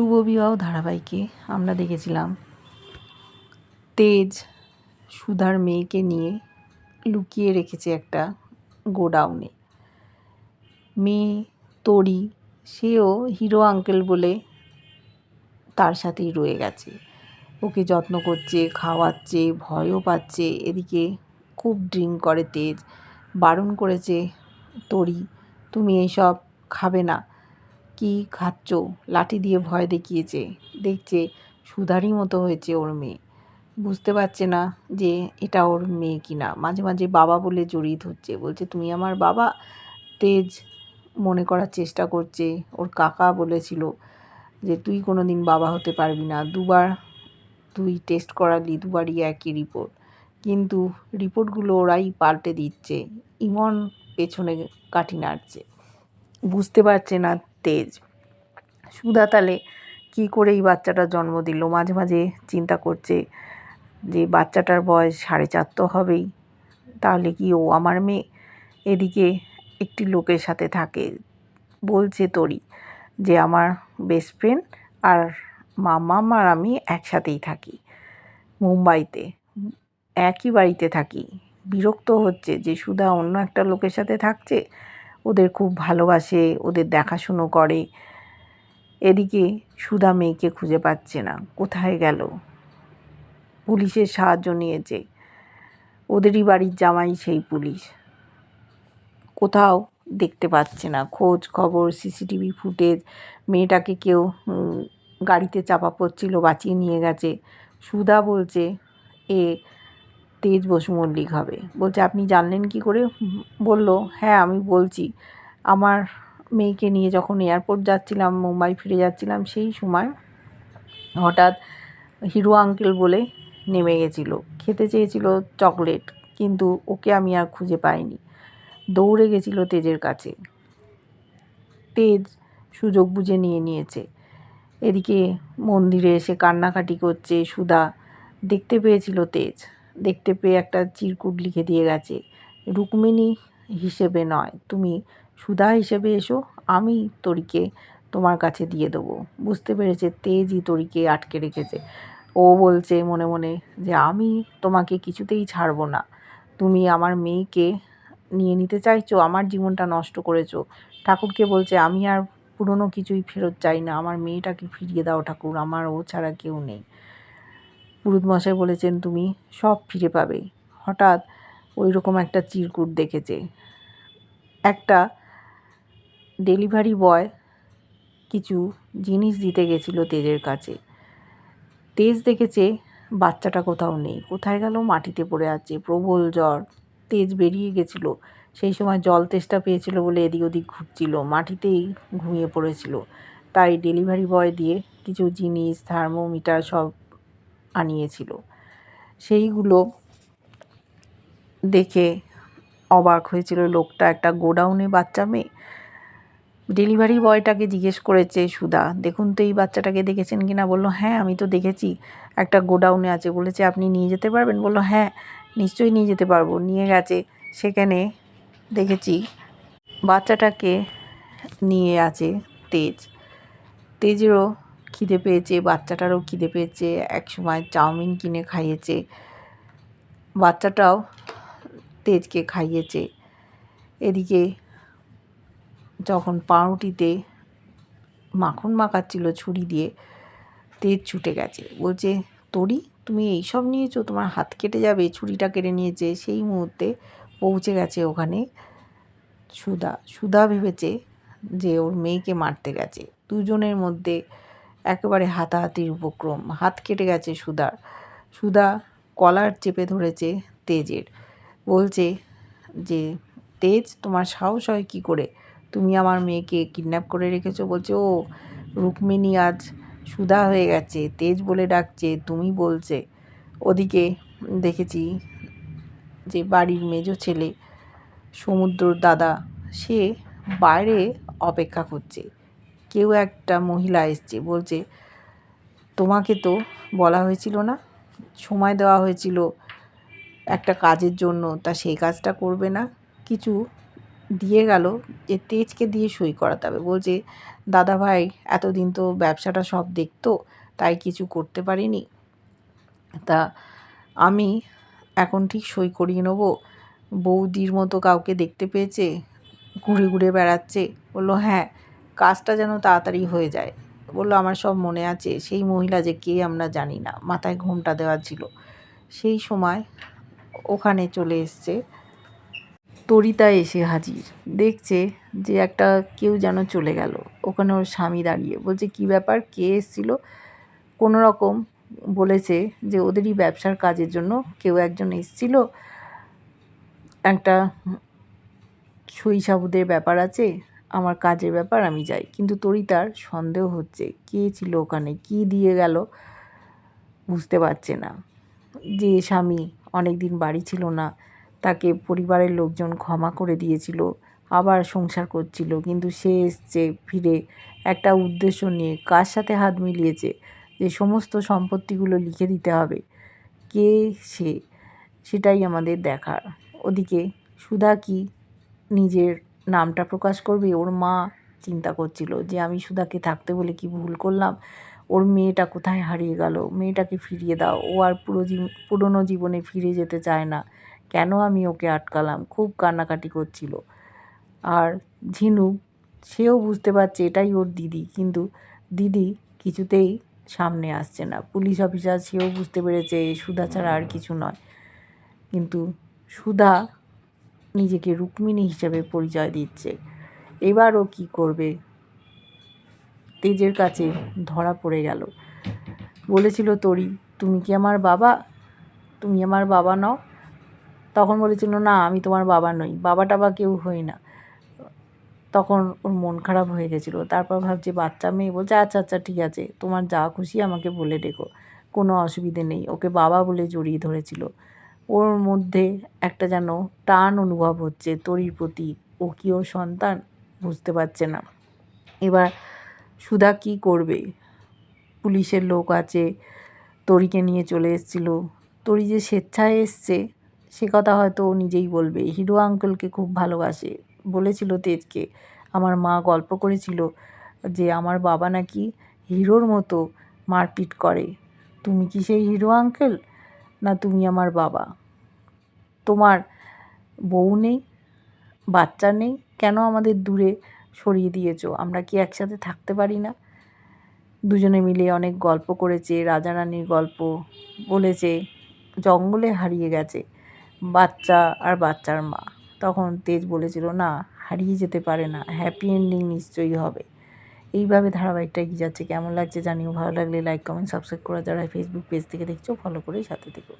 শুভ বিবাহ ধারাবাহিকে আমরা দেখেছিলাম। তেজ সুধার মেয়েকে নিয়ে লুকিয়ে রেখেছে একটা গোডাউনে। মেয়ে, তরি, সেও হিরো আঙ্কেল বলে তার সাথেই রয়ে গেছে। ওকে যত্ন করছে, খাওয়াচ্ছে, ভয়ও পাচ্ছে। এদিকে খুব ড্রিঙ্ক করে তেজ। বারণ করেছে, তরি, তুমি এইসব খাবে না। কি খাচ্ছ? লাঠি দিয়ে ভয় দেখিয়েছে। দেখছে সুধারই মতো হয়েছে ওর মেয়ে। বুঝতে পারছে না যে এটা ওর মেয়ে কিনা। মাঝে মাঝে বাবা বলে জড়িয়ে ধরছে। বলছে, তুমি আমার বাবা? তেজ মনে করার চেষ্টা করছে। ওর কাকা বলেছিল যে, তুই কোনো দিন বাবা হতে পারবি না। দুবার তুই টেস্ট করালি, দুবারই একই রিপোর্ট কিন্তু রিপোর্টগুলো ওরাই পাল্টে দিচ্ছে। ইমন পেছনে কাঠি নাড়ছে। বুঝতে পারছে না তেজ। সুধা তাহলে কী করে এই বাচ্চাটার জন্ম দিল? মাঝে মাঝে চিন্তা করছে যে, বাচ্চাটার বয়স সাড়ে চার তো হবেই। তাহলে কি ও আমার মেয়ে? এদিকে একটি লোকের সাথে থাকে। বলছে তরি যে, আমার বেস্ট ফ্রেন্ড আর মামা আর আমি একসাথেই থাকি। মুম্বাইতে, একই বাড়িতে থাকি। বিরক্ত হচ্ছে যে, সুধা অন্য একটা লোকের সাথে থাকছে? ওদের খুব ভালোবাসে, ওদের দেখাশুনো করে। এদিকে সুধা মেয়েকে খুঁজে পাচ্ছে না। কোথায় গেল? পুলিশের সাহায্য নিয়েছে। ওদেরই বাড়ির জামাই সেই পুলিশ। কোথাও দেখতে পাচ্ছে না। খোঁজ খবর, সিসিটিভি ফুটেজ, মেয়েটাকে কেউ গাড়িতে চাপা পড়ছিল, বাঁচিয়ে নিয়ে গেছে। সুধা বলছে, এ তেজ বসু মল্লিক হবে। বলছে, আপনি জানলেন কি করে? বলল হ্যাঁ আমি বলছি, আমার মেয়েকে নিয়ে যখন এয়ারপোর্ট যাচ্ছিলাম, মুম্বাই ফিরে যাচ্ছিলাম, সেই সময় হঠাৎ হিরো আঙ্কেল বলে নেমে গেছিল। খেতে চেয়েছিল চকলেট কিন্তু ওকে আমি আর খুঁজে পাইনি। দৌড়ে গেছিল তেজের কাছে। তেজ সুযোগ বুঝে নিয়ে নিয়েছে। এদিকে মন্দিরে এসে কান্নাকাটি করছে সুধা। দেখতে পেয়েছিল তেজ। দেখতে পেয়ে একটা চিরকুট লিখে দিয়ে গেছে, রুক্মিণী হিসেবে নয়, তুমি সুধা হিসেবে এসো, আমি তরিকে তোমার কাছে দিয়ে দেবো। বুঝতে পেরেছে, তেজই তরিকে আটকে রেখেছে। ও বলছে মনে মনে যে, আমি তোমাকে কিছুতেই ছাড়বো না। তুমি আমার মেয়েকে নিয়ে নিতে চাইছো, আমার জীবনটা নষ্ট করেছ। ঠাকুরকে বলছে, আমি আর পুরনো কিছুই ফেরত চাই না, আমার মেয়েটাকে ফিরিয়ে দাও ঠাকুর, আমার ও ছাড়া কেউ নেই। পুরুত মশাই বলেছেন, তুমি সব ফিরে পাবে। হঠাৎ ওই রকম একটা চিরকুট দেখেছে। একটা ডেলিভারি বয় কিছু জিনিস দিতে গেছিল তেজের কাছে। তেজ দেখেছে, বাচ্চাটা কোথাও নেই, কোথায় গেল? মাটিতে পড়ে আছে, প্রবল জ্বর। তেজ বেরিয়ে গেছিল। সেই সময় জল তেষ্টা পেয়েছিল বলে এদিক ওদিক ঘুরছিল, মাটিতেই ঘুমিয়ে পড়েছিল। তাই ডেলিভারি বয় দিয়ে কিছু জিনিস, থার্মোমিটার সব আনিয়েছিল। সেইগুলো দেখে অবাক হয়েছিল লোকটা। একটা গোডাউনে বাচ্চা মেয়ে। ডেলিভারি বয়টাকে জিজ্ঞেস করেছে সুধা, দেখুন তো এই বাচ্চাটাকে দেখেছেন কি না বলল হ্যাঁ আমি তো দেখেছি। একটা গোডাউনে আছে। বলেছে, আপনি নিয়ে যেতে পারবেন? বলল হ্যাঁ নিশ্চয়ই নিয়ে যেতে পারব। নিয়ে গেছে। সেখানে দেখেছি বাচ্চাটাকে নিয়ে আছে তেজ। তেজেরও খিদে পেয়েছে, বাচ্চাটারও খিদে পেয়েছে এক সময় চাউমিন কিনে খাইয়েছে। বাচ্চাটাও তেজকে খাইয়েছে। এদিকে যখন পাউরুটিতে মাখন মাখাচ্ছিল ছুরি দিয়ে, তেজ ছুটে গেছে। বলছে, তরি, তুমি এইসব নিয়েছো? তোমার হাত কেটে যাবে, ছুরিটা কেটে নিয়েছে। সেই মুহূর্তে পৌঁছে গেছে ওখানে সুধা। সুধা ভেবেছে যে ওর মেয়েকে মারতে গেছে। দুজনের মধ্যে একেবারে হাতাহাতির উপক্রম। হাত কেটে গেছে সুধার সুধা কলার চেপে ধরেছে তেজের। বলছে যে, তেজ, তোমার সাহস হয় কী করে? তুমি আমার মেয়েকে কিডন্যাপ করে রেখেছো? বলছে, ও, রুক্মিণী আজ সুধা হয়ে গেছে। তেজ বলে ডাকছে, তুমি বলছে। ওদিকে দেখেছি যে, বাড়ির মেজো ছেলে, সমুদ্রর দাদা, সে বাইরে অপেক্ষা করছে। কেউ একটা মহিলা এসছে, বলছে, তোমাকে তো বলা হয়েছিল না, সময় দেওয়া হয়েছিল একটা কাজের জন্য, তা সেই কাজটা করবে না। কিছু দিয়ে গেল যে তেজকে দিয়ে সই করাতে হবে। বলছে দাদাভাই এতদিন তো ব্যবসাটা সব দেখতো, তাই কিছু করতে পারিনি। তা আমি এখন ঠিক সই করিয়ে নেব। বৌদির মতো কাউকে দেখতে পেয়েছে? ঘুরে ঘুরে বেড়াচ্ছে? বলল হ্যাঁ কাজটা যেন তাড়াতাড়ি হয়ে যায়। বলল, আমার সব মনে আছে, সেই মহিলা যে কে আমরা জানি না, মাথায় ঘোমটা দেওয়া ছিল। সেই সময় ওখানে চলে এসছে তরিতা এসে হাজির। দেখছে যে একটা কেউ যেন চলে গেল। ওখানে ওর স্বামী দাঁড়িয়ে। বলছে, কি ব্যাপার? কে এসেছিল? কোনো রকম বলেছে যে ওদেরই ব্যবসার কাজের জন্য কেউ একজন এসেছিল। একটা সই সাবুদের ব্যাপার আছে আমার কাজের ব্যাপার আমি যাই। কিন্তু তরিতার সন্দেহ হচ্ছে, কে ছিল ওখানে? কি দিয়ে গেল? বুঝতে পারছে না। যে স্বামী অনেক দিন বাড়ি ছিল না, তাকে পরিবারের লোকজন ক্ষমা করে দিয়েছিল, আবার সংসার করছিল। কিন্তু সে এসছে ফিরে একটা উদ্দেশ্য নিয়ে কার সাথে হাত মিলিয়েছে? যে সমস্ত সম্পত্তিগুলো লিখে দিতে হবে। কে সে? সেটাই আমাদের দেখার। ওদিকে সুধা কি নিজের নামটা প্রকাশ করবে, ওর মা চিন্তা করছিল যে আমি সুধাকে থাকতে বলে কি ভুল করলাম? ওর মেয়েটা কোথায় হারিয়ে গেল? মেয়েটাকে ফিরিয়ে দাও। ও আর পুরো পুরনো জীবনে ফিরে যেতে চায় না। কেন আমি ওকে আটকালাম? খুব কান্নাকাটি করছিল। আর ঝিনুক সেও বুঝতে পারছে এটাই ওর দিদি। কিন্তু দিদি কিছুতেই সামনে আসছে না। পুলিশ অফিসার সেও বুঝতে পেরেছে সুধা ছাড়া আর কিছু নয়। কিন্তু সুধা নিজেকে রুক্মিণী হিসেবে পরিচয় দিচ্ছে। এবার ও কী করবে? তেজের কাছে ধরা পড়ে গেল। বলেছিল, তরি, তুমি কি আমার বাবা? তুমি আমার বাবা নও? তখন বলেছিল, না, আমি তোমার বাবা নই। বাবা টাবা কেউ হই না। তখন ওর মন খারাপ হয়ে গেছিল। তারপর ভাবছে, বাচ্চা মেয়ে? বলছে আচ্ছা আচ্ছা ঠিক আছে। তোমার যা খুশি আমাকে বলে ডেকো। কোনো অসুবিধে নেই। ওকে বাবা বলে জড়িয়ে ধরেছিল। ওর মধ্যে একটা যেন টান অনুভব হচ্ছে তরির প্রতি। ও কি ওর সন্তান? বুঝতে পারছে না। এবার সুধা কি করবে? পুলিশের লোক আছে, তরিকে নিয়ে চলে এসেছিল। তরি যে স্বেচ্ছায় এসছে, সে কথা হয়তো ও নিজেই বলবে। হিরো আঙ্কেলকে খুব ভালোবাসে। বলেছিল তেজকে, আমার মা গল্প করেছিল যে আমার বাবা নাকি হিরোর মতো মারপিট করে। তুমি কি সেই হিরো আঙ্কেল? না তুমি আমার বাবা? তোমার বউ নেই, বাচ্চা নেই, কেন আমাদের দূরে সরিয়ে দিয়েছ? আমরা কি একসাথে থাকতে পারি না? দুজনে মিলে অনেক গল্প করেছে, রাজা রানীর গল্প বলেছে, জঙ্গলে হারিয়ে গেছে, বাচ্চা আর বাচ্চার মা। তখন তেজ বলেছিল, না, হারিয়ে যেতে পারে না হ্যাপি এন্ডিং নিশ্চয়ই হবে। এইভাবে ধারাবাহিকটা এগিয়ে যাচ্ছে। কেমন লাগছে জানিও। ভালো লাগলে লাইক কমেন্ট সাবস্ক্রাইব করা যারা ফেসবুক পেজ থেকে দেখছ ফলো করেই সাথে থেকো।